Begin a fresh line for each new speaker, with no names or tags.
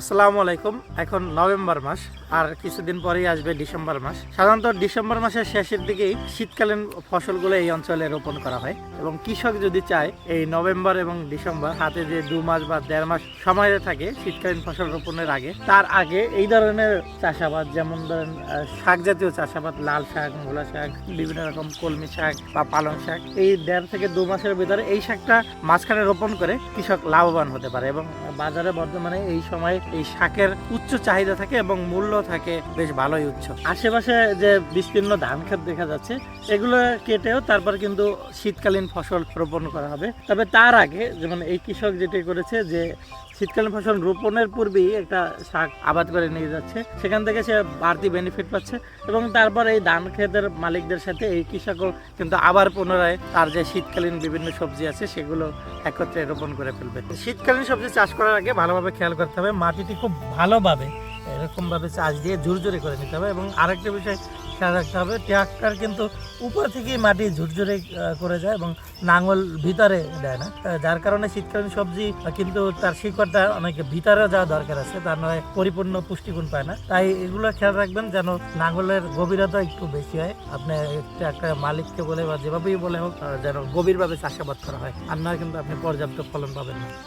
আসসালামু আলাইকুম। এখন নভেম্বর মাস, আর কিছুদিন পরেই আসবে ডিসেম্বর মাস। সাধারণত ডিসেম্বর মাসের শেষের দিকেই শীতকালীন ফসলগুলো এই অঞ্চলে রোপণ করা হয় এবং কৃষক যদি চায়, এই নভেম্বর এবং ডিসেম্বর হাতে যে দু মাস বা দেড় মাস সময় থাকে শীতকালীন ফসল রোপণের আগে, তার আগে এই ধরনের চাষাবাদ, যেমন ধরেন শাক জাতীয় চাষাবাদ, লাল শাক, মূলা শাক, বিভিন্ন রকম কলমি শাক বা পালং শাক, এই দেড় থেকে দু মাসের ভিতরে এই শাকটা মাঝখানে রোপণ করে কৃষক লাভবান হতে পারে এবং বাজারে বর্তমানে এই সময় এই শাকের উচ্চ চাহিদা থাকে এবং মূল্য থাকে বেশ ভালোই উচ্চ। আশেপাশে যে বিস্তীর্ণ ধান ক্ষেত দেখা যাচ্ছে, এগুলো কেটেও তারপর কিন্তু শীতকালীন ফসল রোপণ করা হবে। তবে তার আগে যেমন এই কৃষক যেটি করেছে যে শীতকালীন ফসল রোপণের পূর্বেই একটা শাক আবাদ করে নিয়ে যাচ্ছে। সেখান থেকে সে বাড়তি বেনিফিট পাচ্ছে এবং তারপর এই ধান ক্ষেতের মালিকদের সাথে এই কৃষকও কিন্তু আবার পুনরায় তার যে শীতকালীন বিভিন্ন সবজি আছে, সেগুলো একত্রে রোপণ করে ফেলবে। শীতকালীন সবজি চাষ করার আগে ভালোভাবে খেয়াল করতে হবে মাটিটি খুব ভালোভাবে, এরকমভাবে চাষ দিয়ে ঝুরঝুরে করে নিতে হবে। এবং আরেকটা বিষয় খেয়াল রাখতে হবে, ট্রাক্টর কিন্তু উপর থেকেই মাটি ঝুরঝুরে করে যায় এবং নাঙল ভিতরে দেয় না। যার কারণে শীতকালীন সবজি কিন্তু তার শিকড়টা অনেক ভিতরে যাওয়া দরকার আছে, তার নয় পরিপূর্ণ পুষ্টিগুণ পায় না। তাই এগুলো খেয়াল রাখবেন যেন নাঙলের গভীরতা একটু বেশি হয়। আপনি একটা মালিককে বলে বা যেভাবেই বলে হোক যেন গভীরভাবে চাষাবাদ করা হয়। আর নয় কিন্তু আপনি পর্যাপ্ত ফলন পাবেন না।